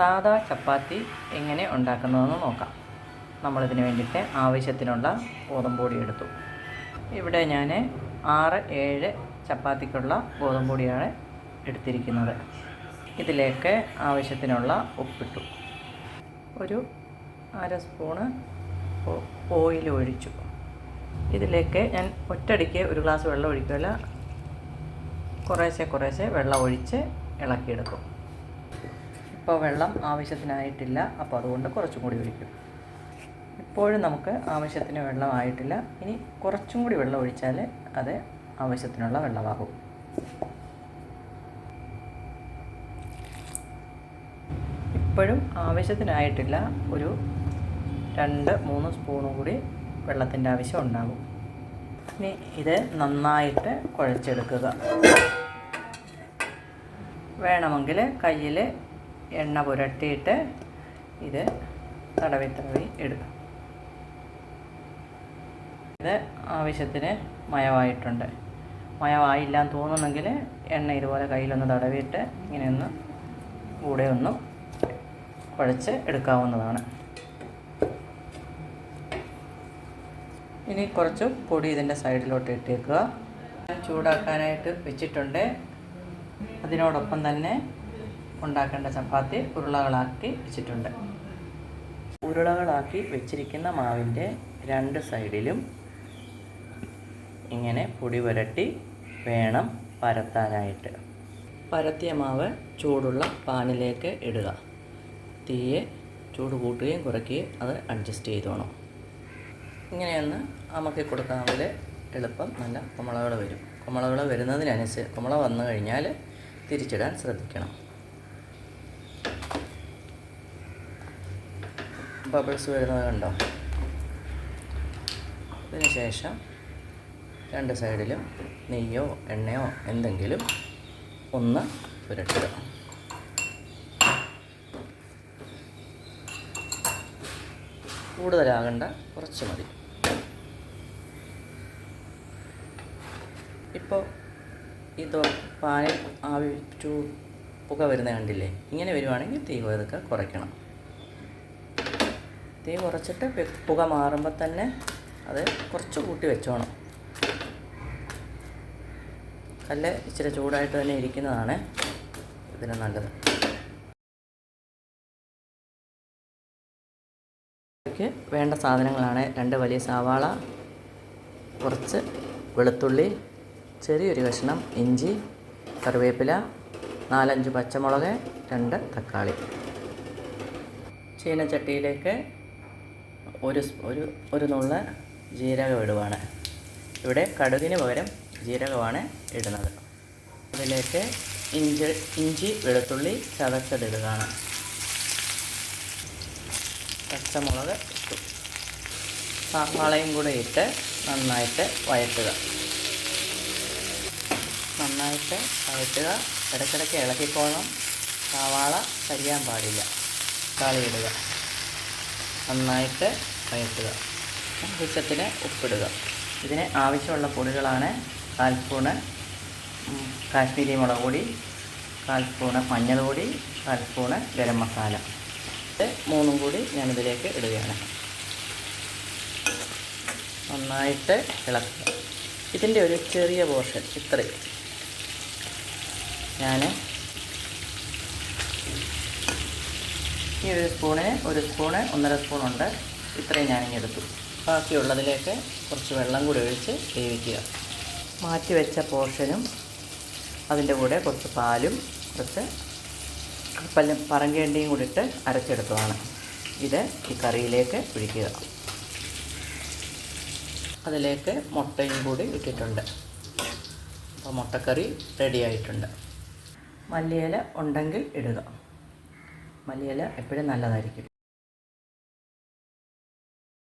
സാദാ ചപ്പാത്തി എങ്ങനെ ഉണ്ടാക്കുന്നതെന്ന് നോക്കാം. നമ്മളിതിന് വേണ്ടിയിട്ട് ആവശ്യത്തിനുള്ള ഗോതമ്പൊടി എടുത്തു. ഇവിടെ ഞാൻ ആറ് ഏഴ് ചപ്പാത്തിക്കുള്ള ഗോതമ്പൊടിയാണ് എടുത്തിരിക്കുന്നത്. ഇതിലേക്ക് ആവശ്യത്തിനുള്ള ഉപ്പിട്ടു. ഒരു അര സ്പൂണ് ഓയിൽ ഒഴിച്ചു. ഇതിലേക്ക് ഞാൻ ഒറ്റടിക്ക് ഒരു ഗ്ലാസ് വെള്ളം ഒഴിക്കില്ല കുറേശ്ശെ കുറേശ്ശെ വെള്ളം ഒഴിച്ച് ഇളക്കിയെടുക്കും ഇപ്പോൾ വെള്ളം ആവശ്യത്തിനായിട്ടില്ല. അപ്പോൾ അതുകൊണ്ട് കുറച്ചും കൂടി ഒഴിക്കും. ഇപ്പോഴും നമുക്ക് ആവശ്യത്തിന് വെള്ളമായിട്ടില്ല. ഇനി കുറച്ചും കൂടി വെള്ളം ഒഴിച്ചാൽ അത് ആവശ്യത്തിനുള്ള വെള്ളമാകും. ഇപ്പോഴും ആവശ്യത്തിനായിട്ടില്ല. ഒരു രണ്ട് മൂന്ന് സ്പൂണും കൂടി വെള്ളത്തിന്റെ ആവശ്യം ഉണ്ടാകും. ഇനി ഇത് നന്നായിട്ട് കുഴച്ചെടുക്കുക. വേണമെങ്കിൽ കയ്യിൽ എണ്ണ പുരട്ടിയിട്ട് ഇത് തടവി തടവി ഇടുക ഇത് ആവശ്യത്തിന് മയമായിട്ടുണ്ട്. മയമായില്ല എന്ന് തോന്നുന്നെങ്കിൽ എണ്ണ ഇതുപോലെ കയ്യിലൊന്ന് തടവിയിട്ട് ഇങ്ങനെയൊന്ന് കൂടെ ഒന്ന് കുഴച്ച് എടുക്കാവുന്നതാണ്. ഇനി കുറച്ച് പൊടി ഇതിന്റെ സൈഡിലോട്ട് ഇട്ടേക്കുക. ചൂടാക്കാനായിട്ട് വെച്ചിട്ടുണ്ട്. അതിനോടൊപ്പം തന്നെ ഉണ്ടാക്കേണ്ട ചപ്പാത്തി ഉരുളകളാക്കി വെച്ചിട്ടുണ്ട്. ഉരുളകളാക്കി വെച്ചിരിക്കുന്ന മാവിന്റെ രണ്ട് സൈഡിലും ഇങ്ങനെ പൊടി പുരട്ടി വേണം പരത്താനായിട്ട്. പരത്തിയ മാവ് ചൂടുള്ള പാനിലേക്ക് ഇടുക. തീയെ ചൂട് കൂട്ടുകയും കുറയ്ക്കുകയും അത് അഡ്ജസ്റ്റ് ചെയ്തോണം. ഇങ്ങനെയൊന്ന് അമക്കി കൊടുക്കാമെങ്കിൽ എളുപ്പം നല്ല കുമളകൾ വരും. കുമളകൾ വരുന്നതിനനുസരിച്ച് കുമള വന്നു കഴിഞ്ഞാൽ തിരിച്ചിടാൻ ശ്രദ്ധിക്കണം. ബബിൾസ് വരുന്നത് കണ്ടോ? അതിനുശേഷം ശേഷം രണ്ട് സൈഡിലും നെയ്യോ എണ്ണയോ എന്തെങ്കിലും ഒന്ന് പുരട്ടുക. കൂടുതലാകണ്ട കുറച്ച് മതി. ഇപ്പോൾ ഇത് പാനിൽ ആവി ചൂ പുക വരുന്ന കണ്ടില്ലേ? ഇങ്ങനെ വരുവാണെങ്കിൽ തീ പതുക്കെ കുറയ്ക്കണം. തീ കുറച്ചിട്ട് പുക മാറുമ്പോൾ തന്നെ അത് കുറച്ച് കൂട്ടി വെച്ചോണം. കല്ല് ഇച്ചിരി ചൂടായിട്ട് തന്നെ ഇരിക്കുന്നതാണ്. ഇതിന് നല്ലത്. വേണ്ട സാധനങ്ങളാണ് രണ്ട് വലിയ സവാള കുറച്ച് വെളുത്തുള്ളി ചെറിയൊരു കഷ്ണം ഇഞ്ചി കറിവേപ്പില നാലഞ്ച് പച്ചമുളക് രണ്ട് തക്കാളി. ചീനച്ചട്ടിയിലേക്ക് ഒരു ഒരു ഒരു നുള്ള ജീരകം ഇടുവാണ് ഇവിടെ കടുകിന് പകരം ജീരകമാണ് ഇടുന്നത്. അതിലേക്ക് ഇഞ്ചി ഇഞ്ചി വെളുത്തുള്ളി ചതച്ചതിടുകയാണ് പച്ചമുളക് ഇട്ടു. സവാളയും കൂടെ ഇട്ട് നന്നായിട്ട് വഴറ്റുക. നന്നായിട്ട് വഴറ്റുക. ഇടയ്ക്കിടയ്ക്ക് ഇളക്കിക്കോണം. സവാള കരിയാൻ പാടില്ല. തക്കാളി ഇടുക നന്നായിട്ട് വഴറ്റുക. ആവശ്യത്തിന് ഉപ്പിടുക. ഇതിന് ആവശ്യമുള്ള പൊടികളാണ് കാൽ കാശ്മീരി മുളക് പൊടി കാൽ സ്പൂണ് മഞ്ഞൾ പൊടി കാൽ ഗരം മസാല. ഇത് മൂന്നും കൂടി ഞാനിതിലേക്ക് ഇടുകയാണ്. നന്നായിട്ട് ഇളക്കുക. ഇതിന്റെ ഒരു ചെറിയ പോർഷൻ ഇത്രയും. ഞാൻ ഈ ഒരു സ്പൂണിന് ഒരു സ്പൂണ് ഒന്നര സ്പൂണുണ്ട്. ഇത്രയും ഞാനിങ്ങി എടുത്തു. ബാക്കിയുള്ളതിലേക്ക് കുറച്ച് വെള്ളം കൂടി ഒഴിച്ച് വേവിക്കുക. മാറ്റി വെച്ച പോർഷനും അതിന്റെ കൂടെ കുറച്ച് പാലും കുറച്ച് കപ്പലും പറങ്കേണ്ടിയും കൂടി ഇട്ട് അരച്ചെടുത്തതാണ്. ഇത് ഈ കറിയിലേക്ക് ഒഴിക്കുക. അതിലേക്ക് മുട്ടയും കൂടി ഇട്ടിട്ടുണ്ട്. അപ്പോൾ മുട്ടക്കറി റെഡിയായിട്ടുണ്ട് മല്ലിയില ഉണ്ടെങ്കിൽ ഇടുക. മല്ലിയില എപ്പോഴും നല്ലതായിരിക്കും.